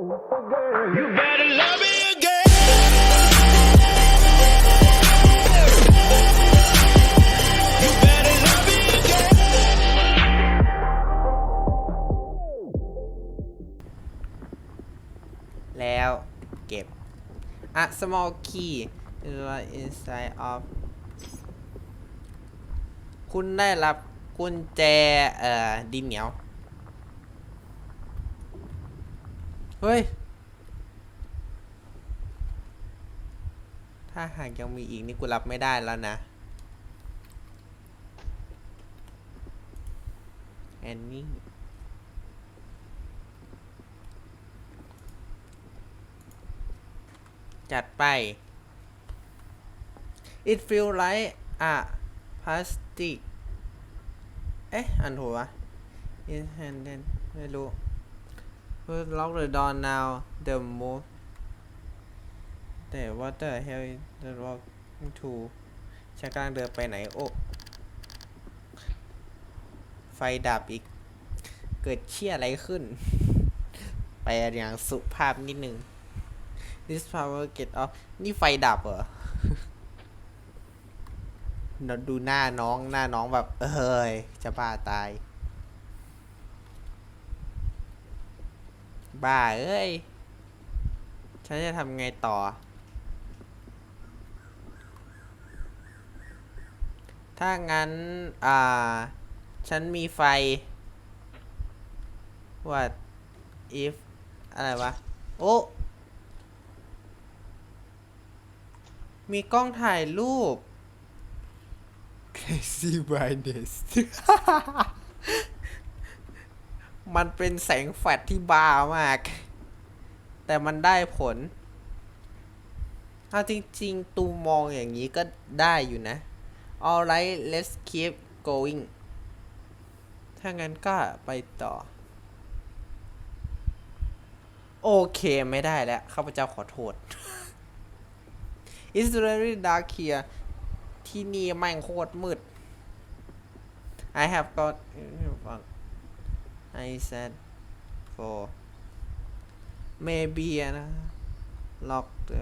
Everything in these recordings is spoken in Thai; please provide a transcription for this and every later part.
You better love me again. แล้วเก็บ a small key is inside of คุณได้รับกุญแจ เอ่อ ดินเหนียว เฮ้ย ถ้าหากยังมีอีกนี่กูรับไม่ได้แล้วนะ แอนนี่จัดไป it feel like a plastic เอ๊ะ อันถูกปะ in hand then ไม่รู้ Put lock the door now the move แต่ what the hell is the walk to ฉันกำลังเดินไปไหน โอ้ ไฟดับอีก เกิดเชี่ยอะไรขึ้น ไปอย่างสุภาพนิดนึง this power get off นี่ไฟดับเหรอเราดูหน้าน้องหน้าน้องแบบ เอ้ย จะบ้าตาย บ้าเอ้ย ฉันจะทำไงต่อ ถ้างั้น อ่า ฉันมีไฟ what if อะไรวะ โอ้ มีกล้องถ่ายรูป crazy brightness มันเป็นแสงแฟลชที่บ้ามาก แต่มันได้ผลเอาจริงๆ ตูมองอย่างนี้ก็ได้อยู่นะ alright let's keep going ถ้างั้นก็ไปต่อ โอเคไม่ได้แล้ว ข้าพเจ้าขอโทษ It's very dark here ที่นี่แม่งโคตรมืด I have got I said for maybe นะ lock the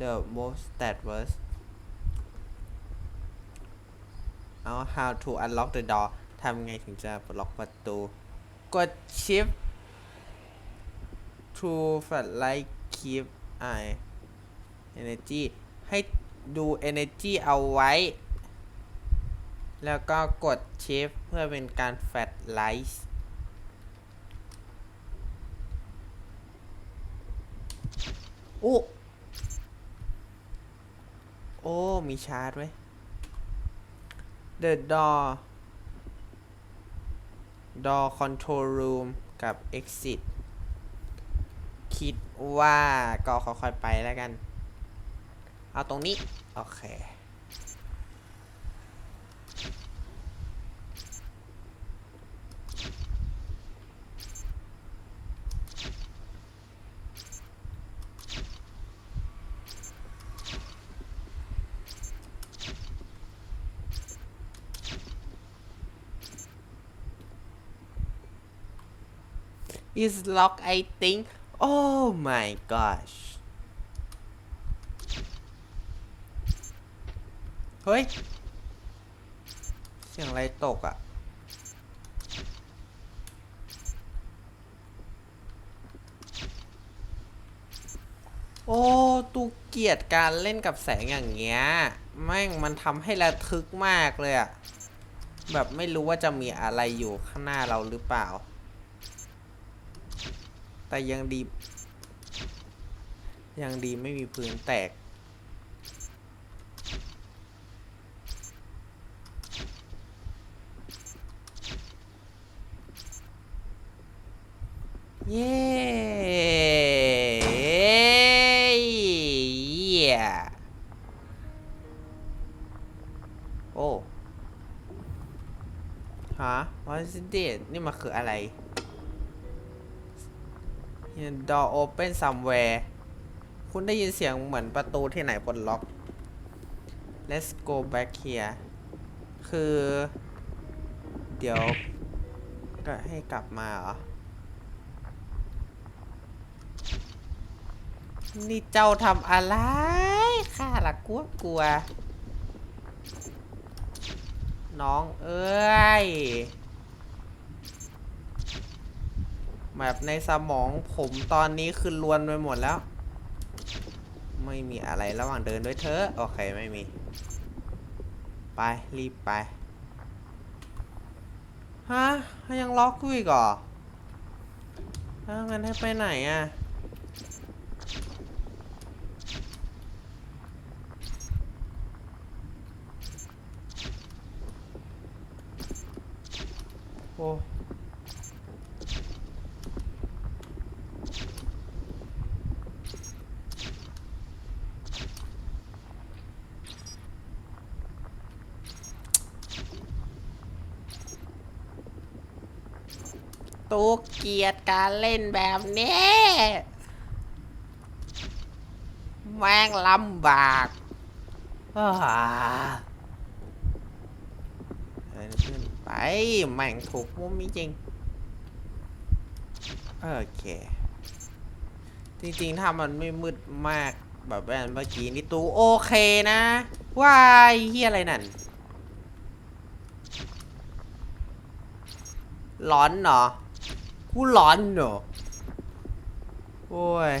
the most that was เอา how to unlock the door ทำไงถึงจะปลดล็อกประตู กด shift to floodlight keep eye energy ให้ดู energy เอาไว้ แล้วก็กด shift เพื่อเป็นการ floodlight โอ้ โอ้ มีชาร์จไว้ The door door control room กับ exit คิดว่าก็ค่อยๆไปแล้วกัน เอาตรงนี้ โอเค is locked I think oh my gosh เฮ้ย เสียงอะไรตกอะ่ะ โอ้ ตูเกียดการเล่นกับแสงอย่างเงี้ย แม่งมันทำให้ระทึกมากเลยอะแบบไม่รู้ว่าจะมีอะไรอยู่ข้างหน้าเราหรือเปล่า แต่ยังดี ยังดีไม่มีพื้นแตกเย้เย้โอ้ ฮะ what is this นี่มันคืออะไร door open somewhere คุณได้ยินเสียงเหมือนประตูที่ไหนปลดล็อก let's go back here คือ เดี๋ยว ก็ให้กลับมาเหรอ นี่เจ้าทำอะไรข้าละกลัวกลัว น้องเอ้ย แบบในสมองผมตอนนี้คือลวนไปหมดแล้ว ไม่มีอะไรระหว่างเดินด้วยเธอโอเคไม่มี ไปรีบไปฮะยังล็อกกูอีกเหรอถ้างั้นให้ไปไหนอะโอ้ ตูเกียดการเล่นแบบนี้ แม่งลำบากอ้าขึ้นไป แม่งถูกมุมจริง โอเค จริงๆ ถ้ามันไม่มืดมากแบบแบบเมื่อกี้นี่ตูโอเคนะว้ายเฮียอะไรนั่นหลอนเหรอ กูหลอนเหรอโอ้ย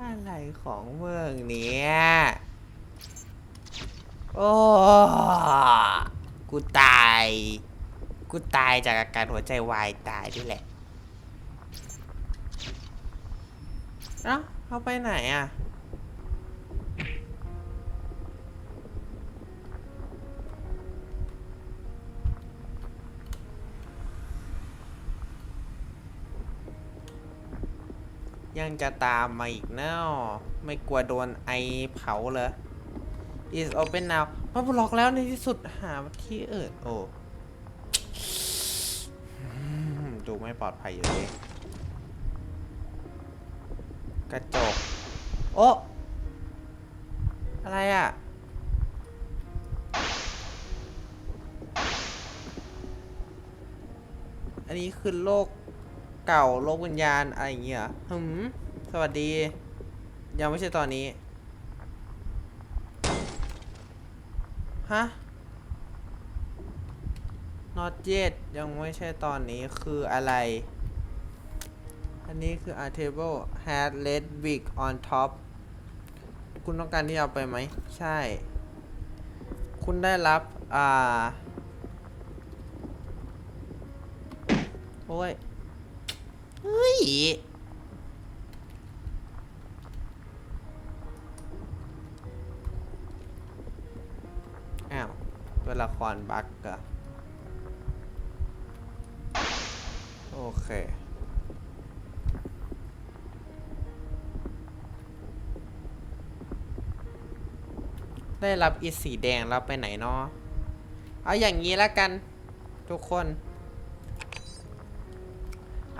อะไรของเมืองเนี้ยโอ้กูตาย กูตายจากอาการหัวใจวายตายด้วยแหละ เอ้าเขาไปไหนอะ ยังจะตามมาอีกเนาะไม่กลัวโดนไอเผาเหรอ is open now มาบล็อกแล้วในที่สุดหาที่เอื่นโอ้ดูไม่ปลอดภัยอยู่เลยกระจก โอ้ อะไรอะ อันนี้คือโลก เก่าโลกวิญญาณอะไรอย่างเงี้ยหืมสวัสดี ยังไม่ใช่ตอนนี้ ฮะ not yet ยังไม่ใช่ตอนนี้คืออะไร อันนี้คือ a table has red brick on top คุณต้องการที่จะเอาไปไหม ใช่ คุณได้รับ อ่า โอ้ย เฮ้ย อ้าวตัวละครบั๊กเหรอโอเค ได้รับอีสีแดงแล้วไปไหนเนาะเอาอย่างนี้แล้วกัน ทุกคน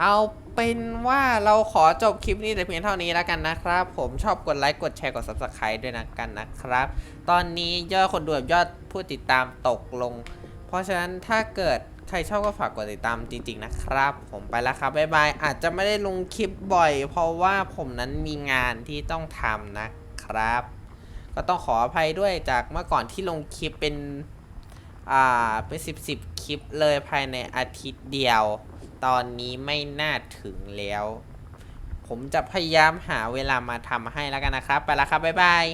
เอา เป็นว่าเราขอจบคลิปนี้แต่เพียงเท่านี้แล้วกันนะครับ ผมชอบกดไลค์กดแชร์กด subscribe ด้วยนะกันนะครับ ตอนนี้ยอดคนดูกับยอดผู้ติดตามตกลง เพราะฉะนั้นถ้าเกิดใครชอบก็ฝากกดติดตามจริง ๆ นะครับ ผมไปแล้วครับบ๊ายบายอาจจะไม่ได้ลงคลิปบ่อย เพราะว่าผมนั้นมีงานที่ต้องทำนะครับ ก็ต้องขออภัยด้วยจากเมื่อก่อนที่ลงคลิปเป็นอ่าเป็นสิบสิบคลิปเลยภายในอาทิตย์เดียว ตอนนี้ไม่น่าถึงแล้ว ผมจะพยายามหาเวลามาทำให้แล้วกันนะครับ ไปแล้วครับ บ๊ายบาย